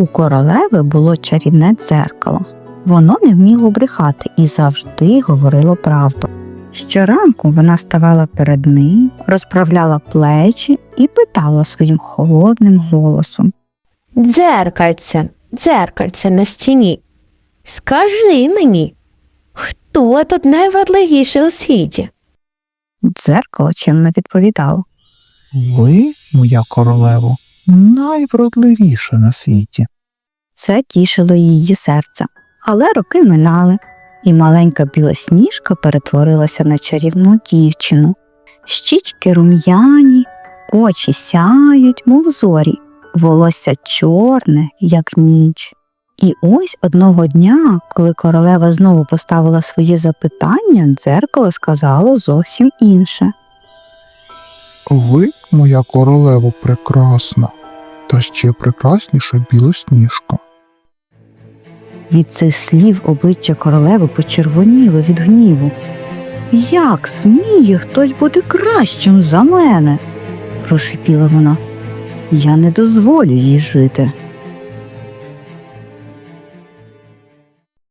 У королеви було чарівне дзеркало. Воно не вміло брехати і завжди говорило правду. Щоранку вона ставала перед ним, розправляла плечі і питала своїм холодним голосом. Дзеркальце, дзеркальце на стіні. Скажи мені, хто тут найвродливіший у світі? Дзеркало чимно відповідало. Ви, моя королево, найвродливіша на світі. Це тішило її серце. Але роки минали, і маленька білосніжка перетворилася на чарівну дівчину. Щічки рум'яні, очі сяють, мов зорі, волосся чорне, як ніч. І ось одного дня, коли королева знову поставила свої запитання, дзеркало сказало зовсім інше. Ви, моя королево, прекрасна, та ще прекрасніша білосніжка. Від цих слів обличчя королеви почервоніло від гніву. Як сміє хтось бути кращим за мене? прошипіла вона. Я не дозволю їй жити.